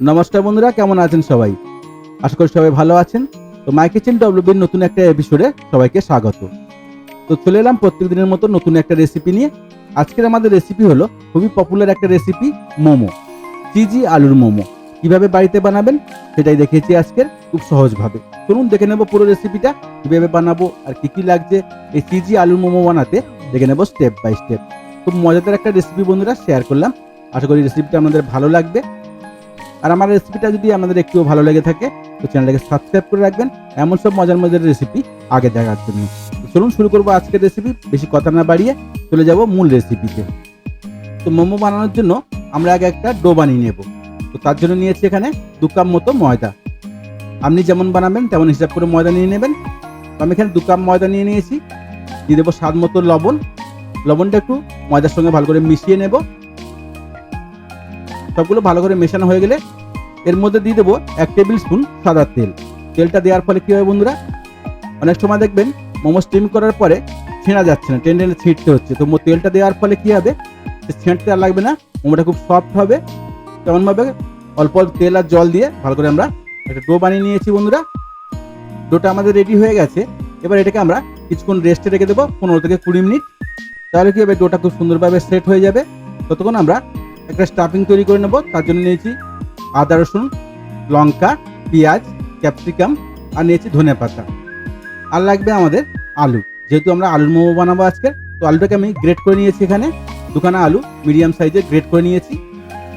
নমস্কার বন্ধুরা, কেমন আছেন সবাই? আশা করি সবাই ভালো আছেন। তো মাই কিচেন ডব্লিউবির নতুন একটা এপিসোডে সবাইকে স্বাগত। তো চলে এলাম প্রত্যেক দিনের মতো নতুন একটা রেসিপি নিয়ে। আজকের আমাদের রেসিপি হলো খুবই পপুলার একটা রেসিপি মোমো। চিজি আলুর মোমো। কীভাবে বাড়িতে বানাবেন সেটাই দেখিয়েছি আজকের খুব সহজভাবে। চলুন দেখে নেব পুরো রেসিপিটা কীভাবে বানাবো আর কী কী লাগছে। এই চিজি আলুর মোমো বানাতে দেখে নেব স্টেপ বাই স্টেপ খুব মজাদার একটা রেসিপি বন্ধুরা শেয়ার করলাম। আশা করি রেসিপিটা আমাদের ভালো লাগবে। আর আমার রেসিপিটা যদি আমাদের একটুও ভালো লেগে থাকে, তো চ্যানেলটাকে সাবস্ক্রাইব করে রাখবেন। এমন সব মজার মজার রেসিপি আগে দেখার জন্য। চলুন শুরু করব আজকের রেসিপি বেশি কথা না বাড়িয়ে চলে যাব মূল রেসিপিতে তো মোমো বানানোর জন্য আমরা আগে একটা ডো বানিয়ে নেব। তো তার জন্য নিয়েছি এখানে দু কাপ মতো ময়দা। আপনি যেমন বানাবেন তেমন হিসাব করে ময়দা নিয়ে নেবেন। আমি এখানে দু কাপ ময়দা নিয়ে নিয়েছি। দিয়ে দেবো স্বাদ মতো লবণ। লবণটা একটু ময়দার সঙ্গে ভালো করে মিশিয়ে নেব। সবগুলো ভালো করে মেশানো হয়ে গেলে এর মধ্যে দিয়ে দেবো এক টেবিল স্পুন সাদা তেল। তেলটা দেওয়ার ফলে কী হবে বন্ধুরা? অনেক সময় দেখবেন মোমো স্টিম করার পরে ছেঁড়া যাচ্ছে না, টেনে টেনে ছিঁড়তে হচ্ছে। তো তেলটা দেওয়ার ফলে কী হবে? ছেঁটতে আর লাগবে না, মোমোটা খুব সফট হবে। তেমনভাবে অল্প অল্প তেল আর জল দিয়ে ভালো করে আমরা একটা ডো বানিয়ে নিয়েছি বন্ধুরা। ডোটা আমাদের রেডি হয়ে গেছে। এবার এটাকে আমরা কিছুক্ষণ রেস্টে রেখে দেবো, পনেরো থেকে কুড়ি মিনিট। তাহলে কী হবে? ডোটা খুব সুন্দরভাবে সেট হয়ে যাবে। ততক্ষণ আমরা একটা স্টাফিং তৈরি করে নেব, তার জন্য নিয়েছি আদা, রসুন, লঙ্কা, পেঁয়াজ ক্যাপসিকাম আর নিয়েছি ধনে পাতা। আর লাগবে আমাদের আলু। যেহেতু আমরা আলুর মোমো বানাবো আজকে, তো আলুটাকে আমি গ্রেট করে নিয়েছি এখানে। দুখানা আলু মিডিয়াম সাইজে গ্রেট করে নিয়েছি।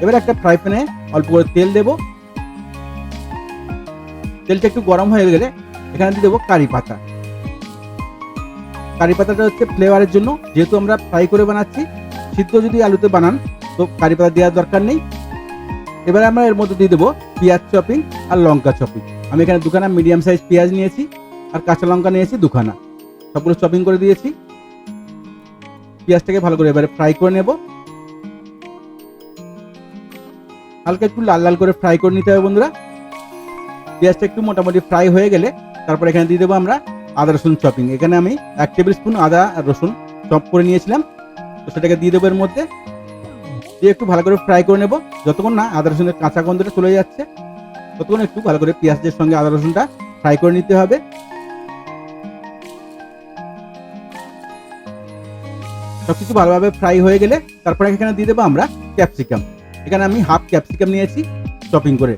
এবার একটা ফ্রাই প্যানে অল্প করে তেল দেব। তেলটা একটু গরম হয়ে গেলে এখানে দিয়ে দেবো কারি পাতা। কারি পাতাটা হচ্ছে ফ্লেভারের জন্য। যেহেতু আমরা ফ্রাই করে বানাচ্ছি, সিদ্ধ যদি আলুতে বানান তো কারি পাতা দেওয়ার দরকার নেই। এবারে আমরা এর মধ্যে দিয়ে দেবো পেঁয়াজ চপিং আর লঙ্কা চপিং। আমি এখানে দুখানা মিডিয়াম সাইজ পেঁয়াজ নিয়েছি আর কাঁচা লঙ্কা নিয়েছি দুখানা। সবগুলো চপিং করে দিয়েছি। পেঁয়াজটাকে ভালো করে এবারে ফ্রাই করে নেব। হালকা একটু লাল লাল করে ফ্রাই করে নিতে হবে বন্ধুরা। পেঁয়াজটা একটু মোটামুটি ফ্রাই হয়ে গেলে তারপর এখানে দিয়ে দেবো আমরা আদা রসুন চপিং। এখানে আমি এক টেবিল স্পুন আদা রসুন চপ করে নিয়েছিলাম। তো সেটাকে দিয়ে দেবো এর মধ্যে। দিয়ে একটু ভালো করে ফ্রাই করে নেব। যতক্ষণ না আদা রসুনের কাঁচা গন্ধটা চলে যাচ্ছে, ততক্ষণ একটু ভালো করে পেঁয়াজের সঙ্গে আদা রসুনটা ফ্রাই করে নিতে হবে। সবকিছু ভালোভাবে ফ্রাই হয়ে গেলে তারপরে এখানে দিয়ে দেবো আমরা ক্যাপসিকাম এখানে আমি হাফ ক্যাপসিকাম নিয়েছি চপিং করে।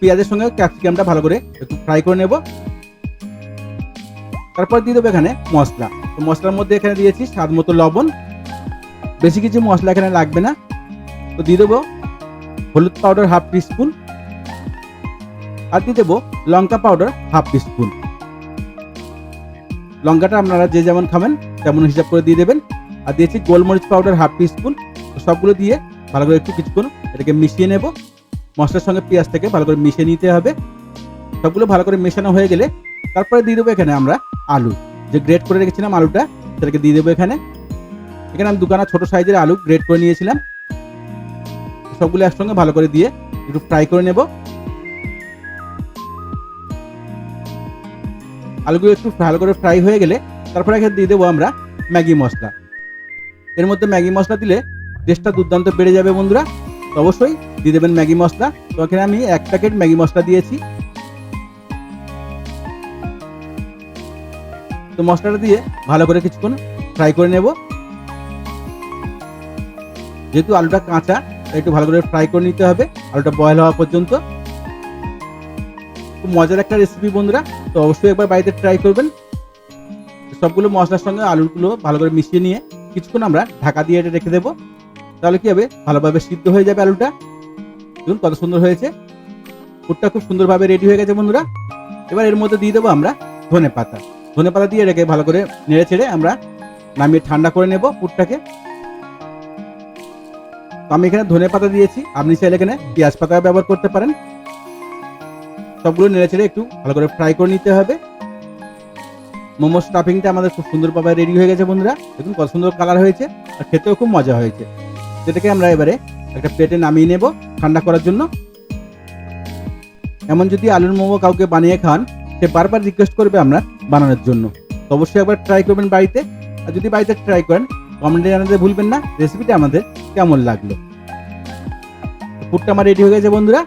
পেঁয়াজের সঙ্গে ক্যাপসিকামটা ভালো করে একটু ফ্রাই করে নেব। তারপর দিয়ে দেবো এখানে মশলা। তো মশলার মধ্যে এখানে দিয়েছি স্বাদ মতো লবণ। বেশি কিছু মশলা এখানে লাগবে না। তো দিয়ে দেবো হলুদ পাউডার হাফ স্পুন আর দিয়ে দেবো লঙ্কা পাউডার হাফ স্পুন লঙ্কাটা আপনারা যে যেমন খাবেন তেমন হিসাব করে দিয়ে দেবেন। আর দিয়েছি গোলমরিচ পাউডার হাফ স্পুন সবগুলো দিয়ে ভালো করে একটু কিছুক্ষণ এটাকে মিশিয়ে নেব। মশলার সঙ্গে পেঁয়াজটাকে ভালো করে মিশিয়ে নিতে হবে। সবগুলো ভালো করে মেশানো হয়ে গেলে তারপরে দিয়ে দেবো এখানে আমরা আলু। যে গ্রেট করে রেখেছিলাম আলুটা, সেটাকে দিয়ে দেবো এখানে। এখানে আমি দুখানা ছোট সাইজের আলু গ্রেট করে নিয়েছিলাম। সবগুলো একসঙ্গে ভালো করে দিয়ে একটু ফ্রাই করে নেব। আলুগুলো একটু ভালো করে ফ্রাই হয়ে গেলে তারপরে এখানে দিয়ে দেবো আমরা ম্যাগি মশলা। এর মধ্যে ম্যাগি মশলা দিলে টেস্টটা দুর্দান্ত বেড়ে যাবে বন্ধুরা। অবশ্যই দিয়ে দেবেন ম্যাগি মশলা। তো এখানে আমি এক প্যাকেট ম্যাগি মশলা দিয়েছি। তো মশলাটা দিয়ে ভালো করে কিছুক্ষণ ফ্রাই করে নেব। যেহেতু আলুটা কাঁচা একটু ভালো করে ফ্রাই করে নিতে হবে। আলুটা বয়েল হওয়া পর্যন্ত। খুব মজার একটা রেসিপি বন্ধুরা, তো অবশ্যই একবার বাড়িতে ট্রাই করবেন। সবগুলো মশলার সঙ্গে আলুগুলো ভালো করে মিশিয়ে নিয়ে কিছুক্ষণ আমরা ঢাকা দিয়ে এটা রেখে দেবো। তাহলে কি হবে? ভালোভাবে সিদ্ধ হয়ে যাবে আলুটা। দেখুন কত সুন্দর হয়েছে। ফুটটা খুব সুন্দরভাবে রেডি হয়ে গেছে বন্ধুরা। এবার এর মধ্যে দিয়ে দেবো আমরা ধনে পাতা ধনে পাতা দিয়ে রেখে ভালো করে নেড়ে ছেড়ে আমরা নামিয়ে ঠান্ডা করে নেব পুরটাকে। তো আমি এখানে ধনে পাতা দিয়েছি। আপনি চাইলে এখানে পেঁয়াজ পাতা ব্যবহার করতে পারেন। সবগুলো নেড়ে চেড়ে একটু ভালো করে ফ্রাই করে নিতে হবে। মোমো স্টাফিংটা আমাদের খুব সুন্দরভাবে রেডি হয়ে গেছে বন্ধুরা। দেখুন কত সুন্দর কালার হয়েছে আর খেতেও খুব মজা হয়েছে। সেটাকে আমরা এবারে একটা প্লেটে নামিয়ে নেব ঠান্ডা করার জন্য। এমন যদি আলুর মোমো কাউকে বানিয়ে খান, সে বারবার রিকোয়েস্ট করবে আমরা বানানোর জন্য। তো অবশ্যই একবার ট্রাই করবেন বাড়িতে। আর যদি বাড়িতে ট্রাই করেন কমেন্টে জানাতে ভুলবেন না। রেসিপিটা আমাদের কেমন লাগল? পুরটা আমার রেডি হয়ে গেছে বন্ধুরা।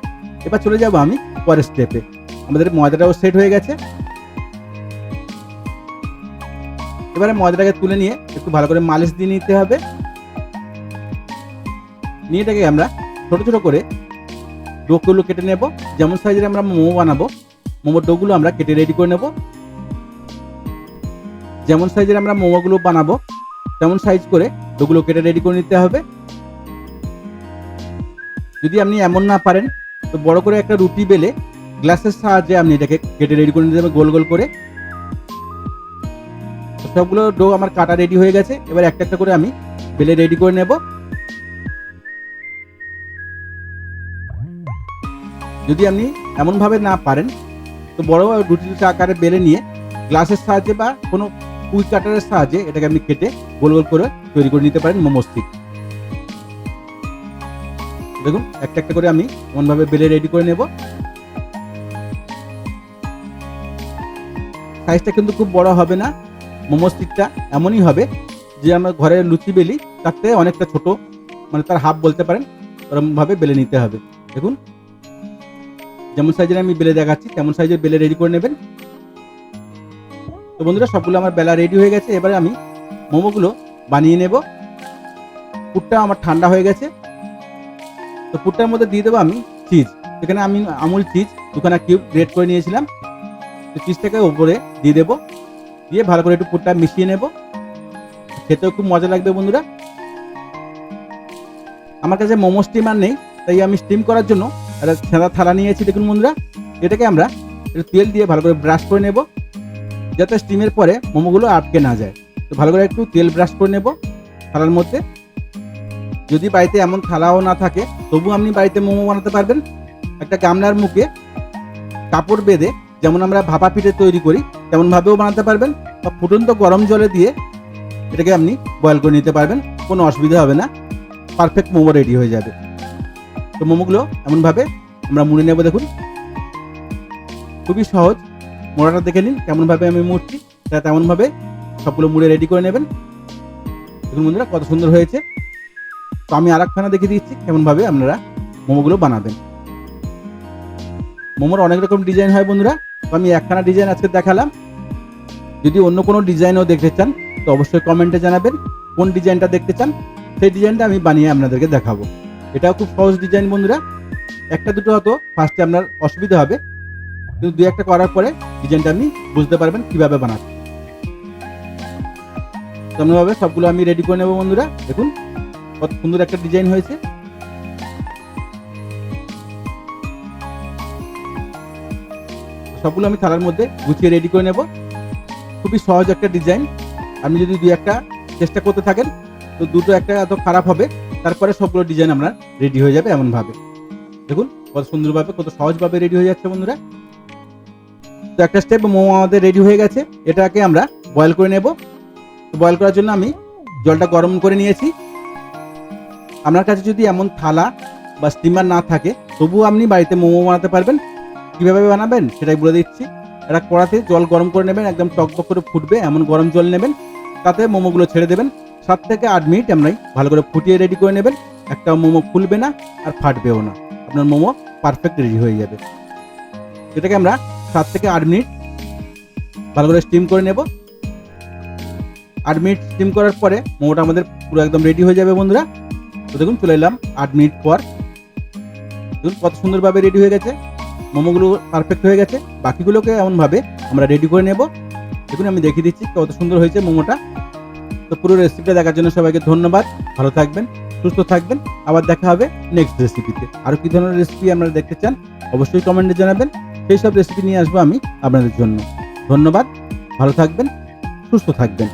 এবার চলে যাব আমি পরের স্টেপে আমাদের ময়দাটাও সেট হয়ে গেছে। এবারে ময়দাটাকে তুলে নিয়ে একটু ভালো করে মালিশ দিয়ে নিতে হবে। নিয়ে এটাকে আমরা ছোট ছোট করে ডোগুলো কেটে নেব। যেমন সাইজের আমরা মোমো বানাবো, মোমোর ডোগুলো আমরা কেটে রেডি করে নেব। যেমন সাইজের আমরা মোমোগুলো বানাবো, তেমন সাইজ করে ডোগুলো কেটে রেডি করে নিতে হবে। যদি আপনি এমন না পারেন, তো বড় করে একটা রুটি বেলে গ্লাসের সাহায্যে আপনি এটাকে কেটে রেডি করে নিতে হবে, গোল গোল করে। সবগুলো ডো আমার কাটা রেডি হয়ে গেছে। এবার একটা একটা করে আমি বেলে রেডি করে নেব। যদি আপনি এমনভাবে না পারেন, তো বড় রুটিটা আকারে বেলে নিয়ে গ্লাসের সাহায্যে বা কোনো কুইক কাটারের সাহায্যে এটাকে আপনি কেটে গোল গোল করে তৈরি করে নিতে পারেন মোমো স্টিক দেখুন, একটা একটা করে আমি এমনভাবে বেলে রেডি করে নেব। সাইজটা কিন্তু খুব বড় হবে না, মোমো স্টিকটা এমনই হবে যে আমরা ঘরে লুচি বেলি, তার থেকে অনেকটা ছোট মানে তার হাফ বলতে পারেন, ওরমভাবে বেলে নিতে হবে। দেখুন, যেমন সাইজের আমি বেলে দেখাচ্ছি, তেমন সাইজের বেলে রেডি করে নেবেন। তো বন্ধুরা, সবগুলো আমার বেলা রেডি হয়ে গেছে, এবারে আমি মোমোগুলো বানিয়ে নেব। পুরটা আমার ঠান্ডা হয়ে গেছে। তো পুরটার মধ্যে দিয়ে দেবো আমি চিজ সেখানে আমি আমুল চিজ দুখানা কিউব গ্রেট করে নিয়েছিলাম। তো চিজটাকে উপরে দিয়ে দেবো। দিয়ে ভালো করে একটু পুরটা মিশিয়ে নেব। খেতেও খুব মজা লাগবে বন্ধুরা। আমার কাছে মোমো স্টিমার নেই, তাই আমি স্টিম করার জন্য একটা সাদা থালা নিয়েছি। দেখুন বন্ধুরা, এটাকে আমরা একটু তেল দিয়ে ভালো করে ব্রাশ করে নেব, যাতে স্টিমের পরে মোমোগুলো আটকে না যায়। তো ভালো করে একটু তেল ব্রাশ করে নেব, থালার মধ্যে। যদি বাড়িতে এমন থালাও না থাকে, তবু আপনি বাড়িতে মোমো বানাতে পারবেন। একটা গামলার মুখে কাপড় বেঁধে যেমন আমরা ভাপা পিঠে তৈরি করি, তেমনভাবেও বানাতে পারবেন। বা ফুটন্ত গরম জলে দিয়ে এটাকে আপনি বয়েল করে নিতে পারবেন। কোনো অসুবিধা হবে না। পারফেক্ট মোমো রেডি হয়ে যাবে। তো মোমোগুলো এমনভাবে আমরা মুড়ে নেব দেখুন। খুবই সহজ। মোড়াটা দেখে নিন কেমনভাবে আমি মুড়ছি। তেমনভাবে সবগুলো মুড়ে রেডি করে নেবেন। দেখুন বন্ধুরা কত সুন্দর হয়েছে। তো আমি আর একখানা দেখিয়ে দিচ্ছি, কেমনভাবে আপনারা মোমোগুলো বানাবেন। মোমোর অনেক রকম ডিজাইন হয় বন্ধুরা, তো আমি একখানা ডিজাইন আজকে দেখালাম। যদি অন্য কোনো ডিজাইনও দেখতে চান, তো অবশ্যই কমেন্টে জানাবেন, কোন ডিজাইনটা দেখতে চান, সেই ডিজাইনটা আমি বানিয়ে আপনাদেরকে দেখাবো। এটাও খুব সহজ ডিজাইন বন্ধুরা, একটা দুটো হয়তো ফার্স্টে আপনার অসুবিধা হবে, কিন্তু দু একটা করার পরে ডিজাইনটা আপনি বুঝতে পারবেন কীভাবে বানাতে তেমনভাবে সবগুলো আমি রেডি করে নেব বন্ধুরা, দেখুন। কত সুন্দর একটা ডিজাইন হয়েছে। সবগুলো আমি থালার মধ্যে গুছিয়ে রেডি করে নেব। খুবই সহজ একটা ডিজাইন। আপনি যদি দুই একটা চেষ্টা করতে থাকেন, তো দুটো একটা এত খারাপ হবে, তারপরে সবগুলো ডিজাইন আপনার রেডি হয়ে যাবে এমনভাবে। দেখুন, কত সুন্দরভাবে, কত সহজভাবে রেডি হয়ে যাচ্ছে বন্ধুরা। তো একটা স্টেপ মোমো আমাদের রেডি হয়ে গেছে। এটাকে আমরা বয়েল করে নেব। তো বয়েল করার জন্য আমি জলটা গরম করে নিয়েছি। আপনার কাছে যদি এমন থালা বা স্টিমার না থাকে, তবুও আপনি বাড়িতে মোমো বানাতে পারবেন। কীভাবে বানাবেন সেটাই বলে দিচ্ছি। একটা কড়াতে জল গরম করে নেবেন, একদম টকবক করে ফুটবে, এমন গরম জল নেবেন, তাতে মোমোগুলো ছেড়ে দেবেন। সাত থেকে আট মিনিট আপনি ভালো করে ফুটিয়ে রেডি করে নেবেন। একটা মোমো খুলবে না আর ফাটবেও না। আপনার মোমো পারফেক্ট রেডি হয়ে যাবে। এটাকে আমরা সাত থেকে আট মিনিট ভালো করে স্টিম করে নেব। আট মিনিট স্টিম করার পরে মোমোটা আমাদের পুরো একদম রেডি হয়ে যাবে বন্ধুরা। তো দেখুন, চলে এলাম আট মিনিট পর। দেখুন, কত সুন্দরভাবে রেডি হয়ে গেছে। মোমোগুলো পারফেক্ট হয়ে গেছে। বাকিগুলোকে এমনভাবে আমরা রেডি করে নেব। দেখুন, আমি দেখিয়ে দিচ্ছি কত সুন্দর হয়েছে মোমোটা। তো পুরো রেসিপিটা দেখার জন্য সবাইকে ধন্যবাদ। ভালো থাকবেন, সুস্থ থাকবেন। আবার দেখা হবে নেক্সট রেসিপিতে আরও কি ধরনের রেসিপি আপনারা দেখতে চান, অবশ্যই কমেন্টে জানাবেন। সেই সব রেসিপি নিয়ে আসব আমি আপনাদের জন্য। ধন্যবাদ, ভালো থাকবেন, সুস্থ থাকবেন।